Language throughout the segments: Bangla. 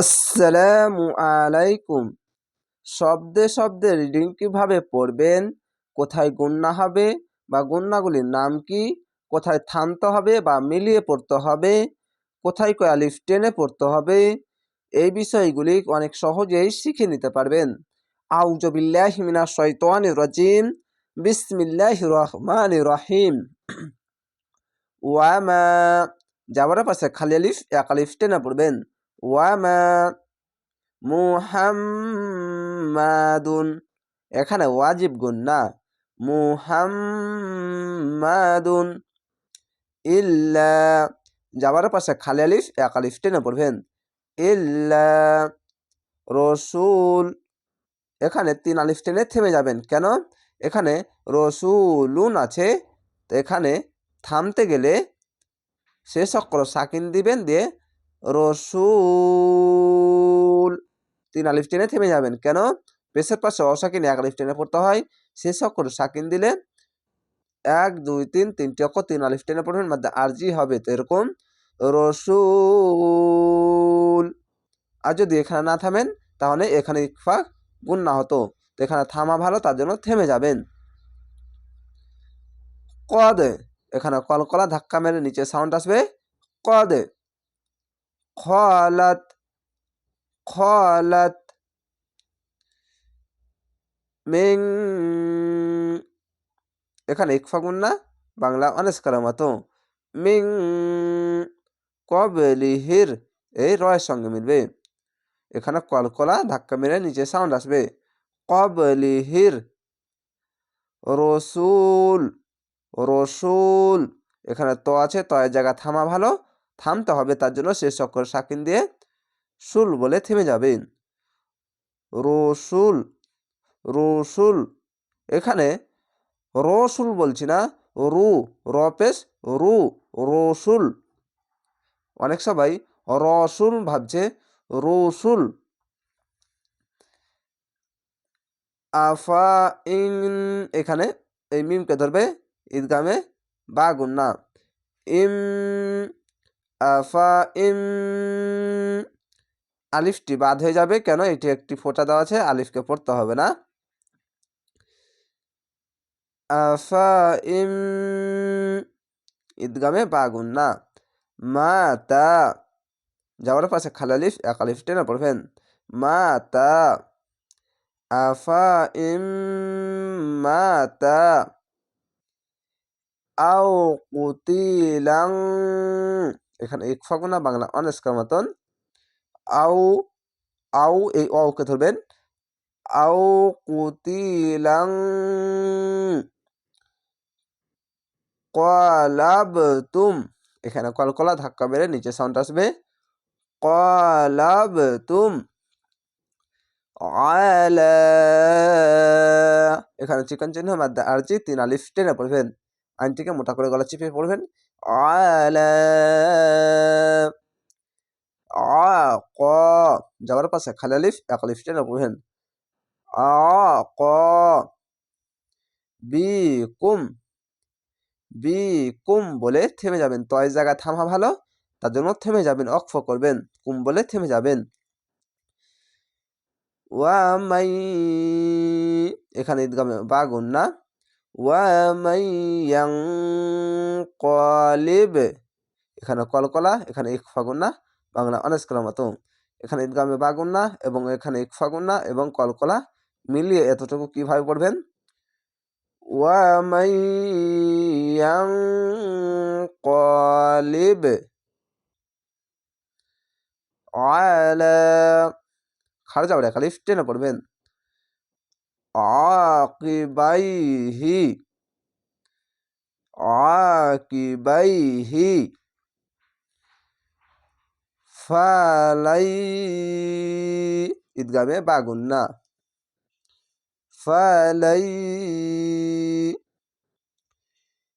আসসালামু আলাইকুম। শব্দে শব্দে রিডিং কীভাবে পড়বেন? কোথায় গুন্না হবে? বা গুন্নাগুলির নাম কি? কোথায় থামতে হবে বা মিলিয়ে পড়তে হবে? কোথায় কয় আলিফ টেনে পড়তে হবে? এই বিষয়গুলি অনেক সহজেই শিখে নিতে পারবেন। আউজবিল্লাহ মিনা শৈতান রাজিম। বিসমিল্লাহ রহমান রহিম। ওয়ামা যাবার পাশে খালি আলিফ এক আলিফ টেনে পড়বেন। ওয়ামা মুহাম্মাদুন। এখানে ওয়াজিব গুণ না। মুহাম্মাদুন ইল্লা যাবার পাশে খালি আলিফ, এক আলিফ টেনে পড়বেন। ইল্লা রসুল, এখানে তিন আলিফ টেনে থেমে যাবেন। কেন? এখানে রসুলুন আছে। তো এখানে থামতে গেলে শেষ অক্ষর সাকিন দিবেন, দিয়ে রসুল। তিন আলিফ টেনে থেমে যাবেন। কেন? পেশের পাশে অসাকিন এক আলিফ টেনে পড়তে হয়। শেষ অক্ষর সাকিন দিলে এক, দুই, তিন, তিনটি অক্ষর তিন আলিফ টেনে পড়বেন মধ্যে আরজি হবে তো এরকম। রসুল। আর যদি এখানে না থামেন, তাহলে এখানে ইকফা গুণ না হতো। তো এখানে থামা ভালো, তার জন্য থেমে যাবেন। কদ এখানে কলকলা ধাক্কা মেরে নিচে সাউন্ড আসবে। কদ খলাত খলাত, মিং, এখানে ইকফা গুন্না বাংলা অনেস্কারের মতো মিং কবলিহির এই রয়ের সঙ্গে মিলবে। এখানে কলকলা ধাক্কা মেরে নিচে সাউন্ড আসবে। কবলিহির রসুল রসুল, এখানে তো আছে, তয়ের জায়গা থামা ভালো। থামতে হবে, তার জন্য শেষ অক্ষর সাকিন দিয়ে সুল বলে থেমে যাবেন রসুল রসুল, এখানে রসুল বলছি না, রু রপেশ রু, রসুল। অনেক সবাই রসুল ভাবছে, রসুল। আফা ইন, এখানে এই মিমকে ধরবে ঈদগামে বা গুন্না ইম আফা ইম আলিফটি বাদ হয়ে যাবে। কেন? এটি একটি ফোটা দেওয়া আছে, আলিফকে পড়তে হবে না। আফা ইম ঈদগামে বাগুন, না। মা তা যাওয়ার পাশে খালালিফ এক আলিফ টেনে পড়বেন। মা তা আফা ইম মা তা আও কুতিলাং এখানে ইকফা গুনা বাংলা অনেস্কার মতন। আও আও এই অকে ধরবেন। আও কুতিলাং কলাবতুম। এখানে কলকলা ধাক্কা মেরে নিচে সাউন্ড আসবে। কলাবতুম। আলা। এখানে চিকন চিহ্ন, মাদ্দা, আরজি, তিন আলিফ, টেনে পড়বেন। আইনটিকে মোটা করে গলা চিপে পড়বেন। আলা আ ক যাওয়ার পাশে খালি আলিফ এক আলিফ টেনে পড়বেন আ ক বি কুম বি কুম বলে থেমে যাবেন। তয় জায়গায় থামা ভালো, তার জন্য থেমে যাবেন, অক্ষ করবেন, কুম বলে থেমে যাবেন। ওয়া মাই, এখানে ঈদগামে বা গুন্না ওয়ামাইয়াং কলিব এখানে কলকলা, এখানে ইকফা গুন্না, বাংলা অনেস্কলার মতো এখানে ঈদগামে বা এবং এখানে ইকফা গুন্না এবং কলকলা মিলিয়ে এতটুকু কীভাবে পড়বেন? ওয়ামাইয়াং কলিব খাড়া যাবে খালি টেনে পড়বেন। আকিবাইহি আকিবাইহি। ফালাই ঈদগামে বাগুন না। ফালাই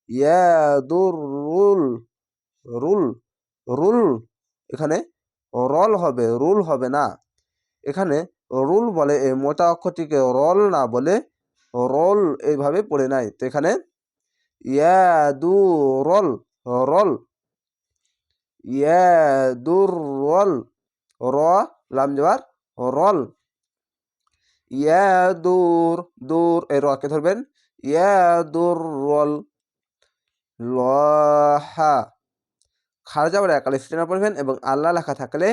ইয়াদুরুল, রুল রুল, এখানে রল হবে, রুল হবে না। এখানে রুল বলে এই মোটা অক্ষরটিকে রল না বলে রল এইভাবে পড়ে নাই তো এখানে ইয়াদু রল রল। ইয়াদুর রল, র, লাম জবার রল। ইয়া দূর এই রকে ধরবেন। ইয়া দূর রল লহা খার যাবার একালে ফিটেনা পড়বেন এবং আল্লাহ লেখা থাকলে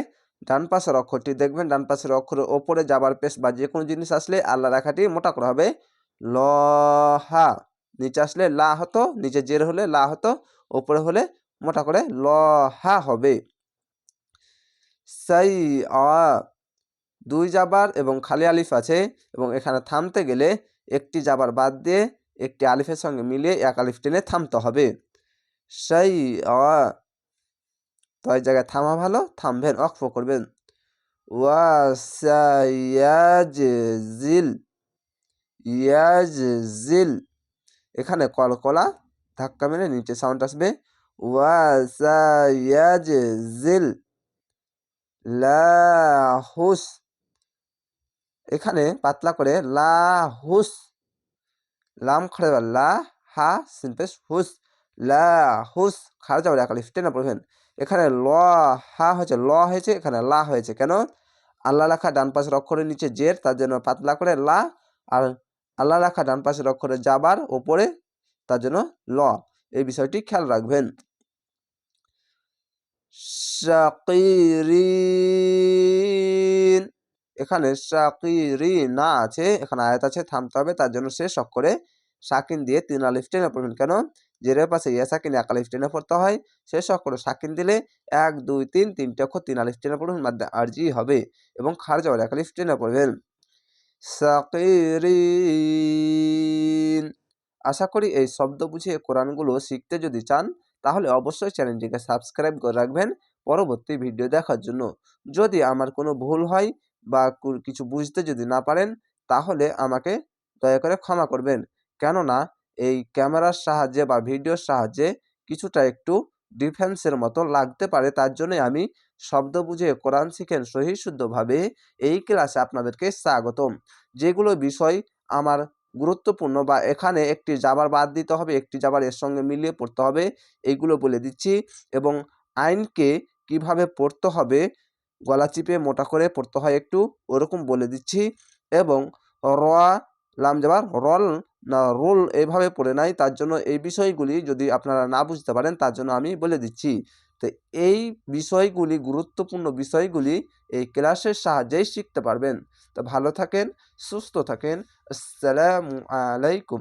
ডান পাশের অক্ষরটি দেখবেন, ডান পাশের অক্ষরের ওপরে যাবার পেশ বা যে কোনো জিনিস আসলে আল্লাহ লেখাটি মোটা করা হবে। লহা নিচে আসলে লা হতো, নিচে জের হলে লা হতো, ওপরে হলে মোটা করে লহা হবে। সাই, আ, দুই জাবার এবং খালি আলিফ আছে এবং এখানে থামতে গেলে একটি জাবার বাদ দিয়ে একটি আলিফের সঙ্গে মিলিয়ে এক আলিফ টেনে থামতে হবে। সাই, আ তো এই জায়গায় থামা ভালো, থামবেন অক্ফ করবেন। ওয়াসায়াজিল ইয়াজিল। এখানে কলকলা ধাক্কা মেরে নিচে সাউন্ড আসবে। ওয়াসায়াজিল লাহুস। এখানে পাতলা করে লাহুস। লাম খড়ে লা, হা সিনপেস হুস। লাহুস, খাড়া যাবে একালিফ না পড়বেন। এখানে ল, হা হয়েছে, ল হয়েছে, এখানে লা হয়েছে। কেন? আল্লাহ লেখা ডান পাশের অক্ষরের নিচে জের, তার জন্য পাতলা করে লা, আর আল্লাহ লেখা ডান পাশের অক্ষরে যাবার ওপরে, তার জন্য ল। এই বিষয়টি খেয়াল রাখবেন। এখানে শাকিরি না আছে, এখানে আয়াত আছে, থামতে হবে, তার জন্য শেষ অক্ষরে সাকিন দিয়ে তিন আলিফ টেনে পড়বেন। কেন? জেরের পাশে ইয়া সাকিন এক আলিফ টেনে পড়তে হয়। শেষ অক্ষরে সাকিন দিলে এক, দুই, তিন, তিনটে অক্ষর তিন আলিফ টেনে পড়বেন। মাধ্যমে আরজি হবে এবং খার যাওয়ার এক আলিফ টেনে পড়বেন। আশা করি এই শব্দ বুঝিয়ে কোরআনগুলো শিখতে যদি চান, তাহলে অবশ্যই চ্যানেলটিকে সাবস্ক্রাইব করে রাখবেন পরবর্তী ভিডিও দেখার জন্য। যদি আমার কোনো ভুল হয় বা কিছু বুঝতে যদি না পারেন, তাহলে আমাকে দয়া করে ক্ষমা করবেন। কেননা, এই ক্যামেরার সাহায্যে বা ভিডিওর সাহায্যে কিছুটা একটু ডিফেন্সের মতো লাগতে পারে। তার জন্যই আমি শব্দ বুঝে কোরআন শিখেন সহি শুদ্ধভাবে এই ক্লাসে আপনাদেরকে স্বাগতম। যেগুলো বিষয় আমার গুরুত্বপূর্ণ বা এখানে একটি জাবার বাদ দিতে হবে, একটি জাবার এর সঙ্গে মিলিয়ে পড়তে হবে এইগুলো বলে দিচ্ছি এবং আইনকে কীভাবে পড়তে হবে, গলা চিপে মোটা করে পড়তে হয় একটু ওরকম বলে দিচ্ছি এবং র, লাম যাবার রল না রোল এভাবে পড়ে নাই, তার জন্য এই বিষয়গুলি যদি আপনারা না বুঝতে পারেন, তার জন্য আমি বলে দিচ্ছি। তো এই বিষয়গুলি, গুরুত্বপূর্ণ বিষয়গুলি এই ক্লাসের সাহায্যেই শিখতে পারবেন। তো ভালো থাকেন, সুস্থ থাকেন, আসসালামু আলাইকুম।